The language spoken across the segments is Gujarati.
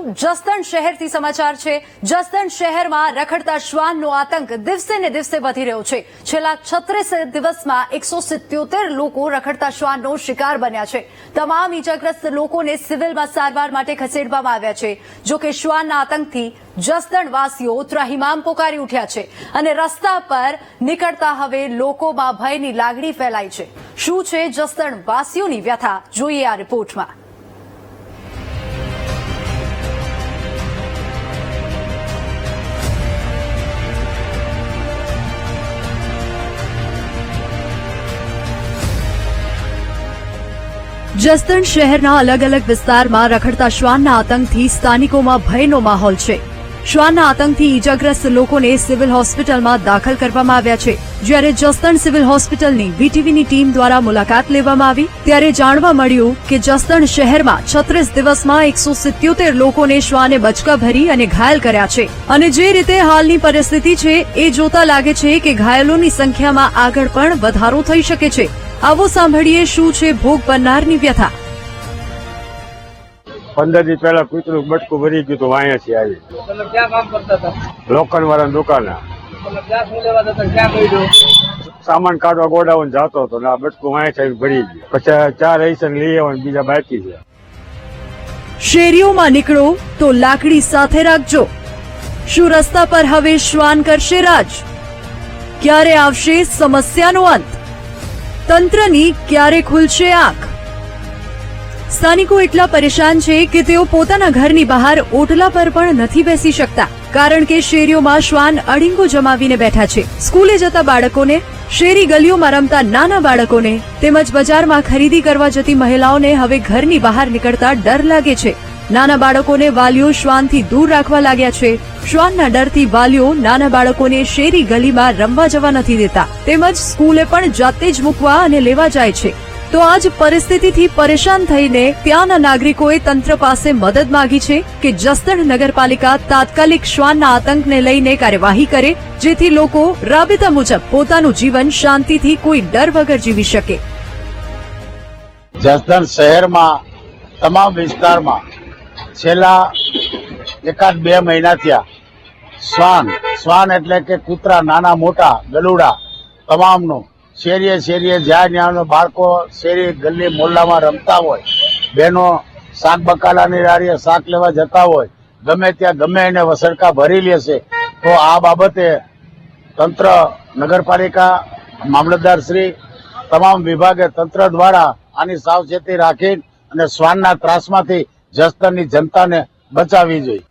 છું જસદણ શહેરથી સમાચાર છે. જસદણ શહેરમાં રખડતા શ્વાનનો આતંક દિવસે ને દિવસે વધી રહ્યો છે. છેલ્લા છત્રીસ દિવસમાં એકસો સિત્યોતેર લોકો રખડતા શ્વાનનો શિકાર બન્યા છે. તમામ ઈજાગ્રસ્ત લોકોને સિવિલમાં સારવાર માટે ખસેડવામાં આવ્યા છે. જોકે શ્વાનના આતંકથી જસદણવાસીઓ ત્રાહિમામ પોકારી ઉઠ્યા છે અને રસ્તા પર નીકળતા હવે લોકોમાં ભયની લાગણી ફેલાઈ છે. શું છે જસદણવાસીઓની વ્યથા? જોઈએ આ રિપોર્ટમાં. જસદણ શહેરના અલગ અલગ વિસ્તારમાં રખડતા શ્વાનના આતંકથી સ્થાનિકોમાં ભયનો માહોલ છે. શ્વાનના આતંકથી ઈજાગ્રસ્ત લોકોને સિવિલ હોસ્પિટલમાં દાખલ કરવામાં આવ્યા છે. જ્યારે જસદણ સિવિલ હોસ્પિટલની વીટીવીની ટીમ દ્વારા મુલાકાત લેવામાં આવી, ત્યારે જાણવા મળ્યું કે જસદણ શહેરમાં છત્રીસ દિવસમાં એકસો સિત્યોતેર લોકોને શ્વાને બચકા ભરી અને ઘાયલ કર્યા છે. અને જે રીતે હાલની પરિસ્થિતિ છે, એ જોતા લાગે છે કે ઘાયલોની સંખ્યામાં આગળ પણ વધારો થઈ શકે છે. આવો સાંભળીએ શું છે ભોગ બનનારની વ્યથા. પંદર દિવસ પહેલા કૂતરું બટકું ભરી ગયું હતું વાયા છે આવી તમે ક્યાં કામ કરતા હતા? લોકન વાળા દુકાને સામાન કાઢવા ગોડાઉન જતો હતો આ બટકું વાયા છે ભરી ગયું. પછી ચાર હૈસન લઈ આવવાનું બીજા બાકી છે. શેરીઓમાં નીકળો તો લાકડી સાથે રાખજો. શું રસ્તા પર હવે શ્વાન કરશે રાજ? ક્યારે આવશે સમસ્યાનો અંત? તંત્રની ક્યારે ખુલશે આંખ? સ્થાનિકો એટલા પરેશાન છે કે તેઓ પોતાના ઘરની બહાર ઓટલા પર પણ નથી બેસી શકતા, કારણ કે શેરીઓમાં શ્વાન અડીંગો જમાવીને બેઠા છે. સ્કૂલે જતા બાળકોને, શેરી ગલીઓમાં રમતા નાના બાળકોને તેમજ બજારમાં ખરીદી કરવા જતી મહિલાઓને હવે ઘરની બહાર નીકળતા ડર લાગે છે. નાના બાળકોને વાલીઓ શ્વાનથી દૂર રાખવા લાગ્યા છે. શ્વાનના ડરથી વાલીઓ નાના બાળકોને શેરી ગલીમાં રમવા જવા નથી દેતા. તેમજ સ્કૂલે પણ જાતે જ મૂકવા અને લેવા જાય છે. તો આજ પરિસ્થિતિથી પરેશાન થઈને ત્યાંના નાગરિકોએ તંત્ર પાસે મદદ માંગી છે કે જસદણ નગરપાલિકા તાત્કાલિક શ્વાનના આતંકને લઈને કાર્યવાહી કરે, જેથી લોકો રાબેતા મુજબ પોતાનું જીવન શાંતિથી કોઈ ડર વગર જીવી શકે. જસદણ શહેરમાં, તમામ વિસ્તારમાં છેલ્લા એકાદ બે મહિના થયા. શ્વાન શ્વાન એટલે કે કૂતરા, નાના, મોટા, ગલુડા, તમામનું. શેરીએ શેરીએ જ્યાં જ્યાં બાળકો શેરી ગલ્લી મોલ્લામાં રમતા હોય, બહેનો શાક બકાલાની રાડીએ શાક લેવા જતા હોય, ગમે ત્યાં ગમે એને વસડકા ભરી લેશે તો આ બાબતે તંત્ર, નગરપાલિકા, મામલતદાર શ્રી, તમામ વિભાગે તંત્ર દ્વારા આની સાવચેતી રાખી અને શ્વાનના ત્રાસમાંથી જસદણની જનતાને બચાવવી જોઈએ.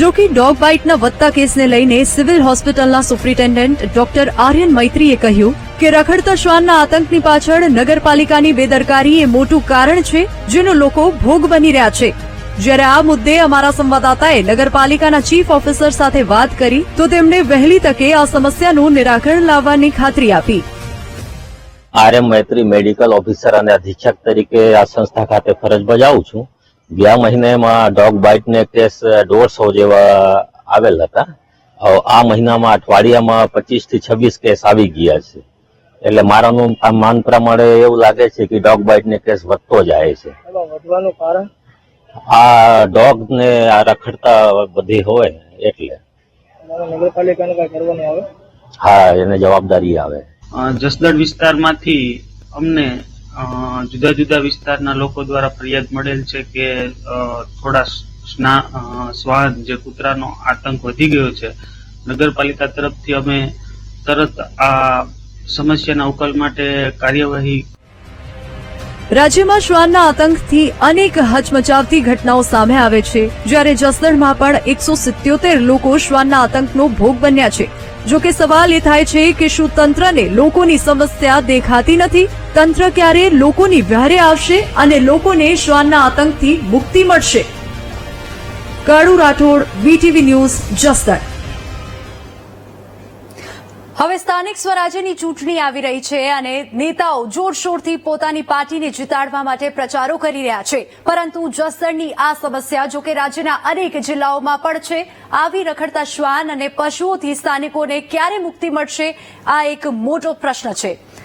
જો કે ડોગ બાઇટના વધતા કેસને લઈને સિવિલ હોસ્પિટલના સુપ્રિન્ટેન્ડન્ટ ડોક્ટર આર્યન મૈત્રીએ કહ્યું કે રખડતા શ્વાનના આતંકની પાછળ નગરપાલિકાની બેદરકારી એ મોટું કારણ છે જેનો લોકો ભોગ બની રહ્યા છે. જ્યારે આ મુદ્દે અમારા સંવાદદાતાએ નગરપાલિકાના ચીફ ઓફિસર સાથે વાત કરી તો તેમણે વહેલી તકે આ સમસ્યાનું નિરાકરણ લાવવાની ખાતરી આપી. R M Maitri medical officer અને અધિક્ષક તરીકે આ સંસ્થા ખાતે ફરજ બજાવું છું. ગયા મહિનામાં ડોગ બાઇટને કેસ દોઢસો જેવા આવેલ હતા. આ મહિનામાં અઠવાડિયામાં પચીસથી છવ્વીસ કેસ આવી ગયા છે. એટલે મારાનું આ માન પ્રમાણે એવું લાગે છે કે ડોગ બાઇટને કેસ વધતો જાય છે. વધવાનું કારણ? આ ડોગ ને આ રખડતા બધી હોય એટલે. નગરપાલિકાને કઈ કરવાનું આવે? હા એને જવાબદારી આવે. જસદણ વિસ્તારમાંથી અમને જુદા જુદા વિસ્તારના લોકો દ્વારા ફરિયાદ મળેલ છે કે થોડા સ્ના- જે કૂતરાનો આતંક વધી ગયો છે. નગરપાલિકા તરફથી અમે તરત આ સમસ્યાના ઉકેલ માટે કાર્યવાહી રાજ્યમાં શ્વાનના આતંકથી અનેક હચમચાવતી ઘટનાઓ સામે આવે છે. જ્યારે જસદણમાં પણ એકસો સિત્યોતેર લોકો શ્વાનના આતંકનો ભોગ બન્યા છે. જો કે સવાલ એ થાય છે કે શું તંત્રને લોકોની સમસ્યા દેખાતી નથી? તંત્ર ક્યારે લોકોની વ્યારે આવશે અને લોકોને શ્વાનના આતંકથી મુક્તિ મળશે? Kalu Rathod, VTV news Jasdan. હવે સ્થાનિક સ્વરાજ્યની ચૂંટણી આવી રહી છે અને નેતાઓ જોરશોરથી પોતાની પાર્ટીને જીતાડવા માટે પ્રચારો કરી રહ્યા છે. પરંતુ જસદણની આ સમસ્યા, જો કે રાજ્યના અનેક જિલ્લાઓમાં પણ છે, આવી રખડતા શ્વાન અને પશુઓથી સ્થાનિકોને ક્યારે મુક્તિ મળશે, આ એક મોટો પ્રશ્ન છે.